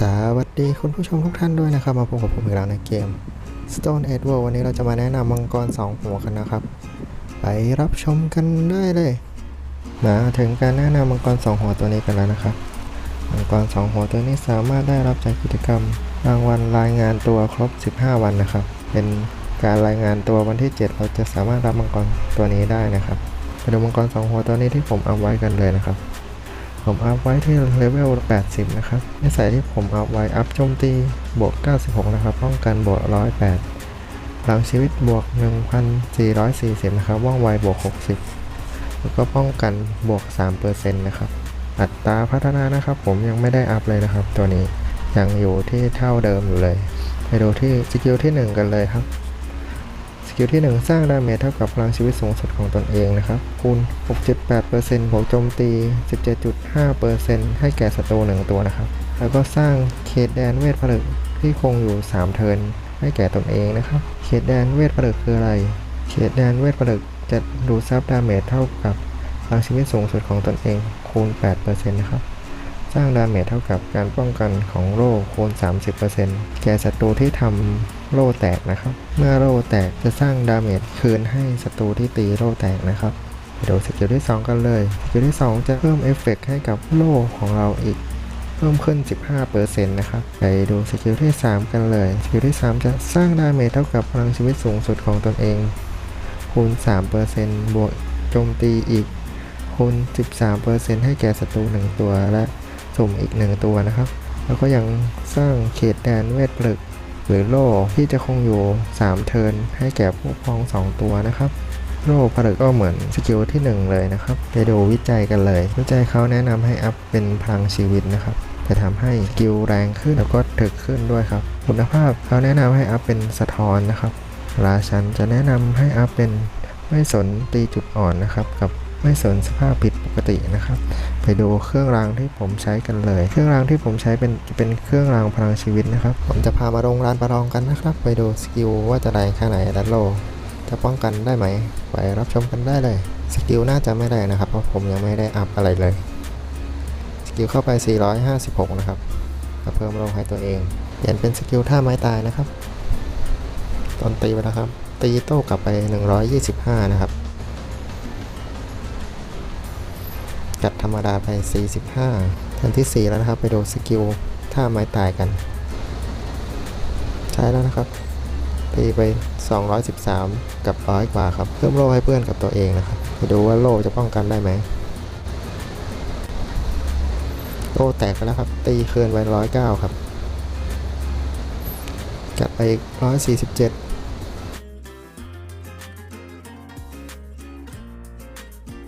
สวัสดีคุณผู้ชมทุกท่านด้วยนะครับ มาพบกับผมอีกแล้วในเกม Stone Edge World วันนี้เราจะมาแนะนำมังกร 2 หัวกันนะครับ ไปรับชมกันได้เลย มาถึงการแนะนำมังกร 2 หัวตัวนี้กันแล้วนะครับ มังกร 2 หัวตัวนี้สามารถได้รับจากกิจกรรม รางวัลรายงานตัวครบ 15 วันนะครับ เป็นการรายงานตัววันที่ 7 เราจะสามารถรับมังกรตัวนี้ได้นะครับไปดูมังกร 2 หัวตัวนี้ที่ผมเอาไว้กันเลยนะครับ ผมอัพไว้ที่เลเวล 80 นะครับนิสัยที่ผมอัพไว้อัพโจมตีบวก 96 นะครับ ป้องกันบวก 108 พลังชีวิตบวก 1,440 นะครับ ว่องไวบวก 60 แล้วก็ป้องกันบวก 3%นะครับ อัตราพัฒนานะครับ ผมยังไม่ได้อัพเลยนะครับ ตัวนี้ยังอยู่ที่เท่าเดิมอยู่เลย ไปดูที่สกิลที่ 1 กันเลยครับ กิลที่ 1 สร้างดาเมจเท่ากับพลังชีวิตสูงสุดของตนเองนะครับ คูณ 6.8%บวกโจมตี 17.5%ให้แก่ศัตรู1ตัวนะครับ แล้วก็สร้างเขตแดนเวทผลึกที่คงอยู่ 3 เทิร์นให้แก่ตนเองนะครับ เขตแดนเวทผลึกคืออะไร เขตแดนเวทผลึกจะดูดซับดาเมจเท่ากับพลังชีวิตสูงสุดของตนเอง คูณ 8%นะครับสร้างดาเมจเท่ากับการป้องกันของโล่คูณ 30%แก่ศัตรูที่ทำ โล่แตกนะครับ เมื่อโล่แตกจะสร้างดาเมจคืนให้ศัตรูที่ตีโล่แตกนะครับไปดูสกิลที่ 2 กันเลยสกิลที่ 2 จะเพิ่มเอฟเฟกต์ให้กับโล่ของเราอีก เพิ่มขึ้น 15%นะครับไปดูสกิลที่ 3 กันเลยสกิลที่ 3 จะสร้างดาเมจเท่ากับพลังชีวิตสูงสุดของตนเอง คูณ 3%บวกโจมตีอีกคูณ 13%ให้แก่ศัตรู 1 ตัวและสุ่มอีกหนึ่งตัวนะครับ แล้วก็ยังสร้างเขตแดนเวทปลึก หรือโล่ที่จะคงอยู่ 3 เทิร์นให้แก่ผู้พอง 2 ตัวนะครับโล่ผลึกก็เหมือนสกิลที่ 1 เลยนะครับไปดูวิจัยกันเลย วิจัยเขาแนะนำให้อัพเป็นพลังชีวิตนะครับจะทำให้สกิลแรงขึ้นแล้วก็ถึกขึ้นด้วยครับ คุณภาพเขาแนะนำให้อัพเป็นสะท้อนนะครับราชันจะแนะนำให้อัพเป็นไม่สนตีจุดอ่อนนะครับกับ ไม่สนสภาพผิดปกตินะครับ ไปดูเครื่องรางที่ผมใช้กันเลย เครื่องรางที่ผมใช้เป็นเป็นเครื่องรางพลังชีวิตนะครับ ผมจะพามาลงร้านประลองกันนะครับ ไปดูสกิลว่าจะแรงแค่ไหนดันโลจะป้องกันได้ไหม ไปรับชมกันได้เลย สกิลน่าจะไม่ได้นะครับ เพราะผมยังไม่ได้อัพอะไรเลย สกิลเข้าไป 456 นะครับเพิ่มโลให้ตัวเอง เปลี่ยนเป็นสกิลท่าไม้ตายนะครับ ตอนตีไปนะครับ ตีโต้กลับไป 125 นะครับ จัดธรรมดาไป 45ทันที่ 4 แล้วนะครับ ไปดูสกิลท่าไม้ตายกัน ใช้แล้วนะครับตีไป 213 กับร้อยกว่าครับ เพิ่มโล่ให้เพื่อนกับตัวเองนะครับไปดูว่าโล่จะป้องกันได้ไหมโล่แตกไปแล้วครับ ตีคืนไป109 ครับ จัดไปอีก147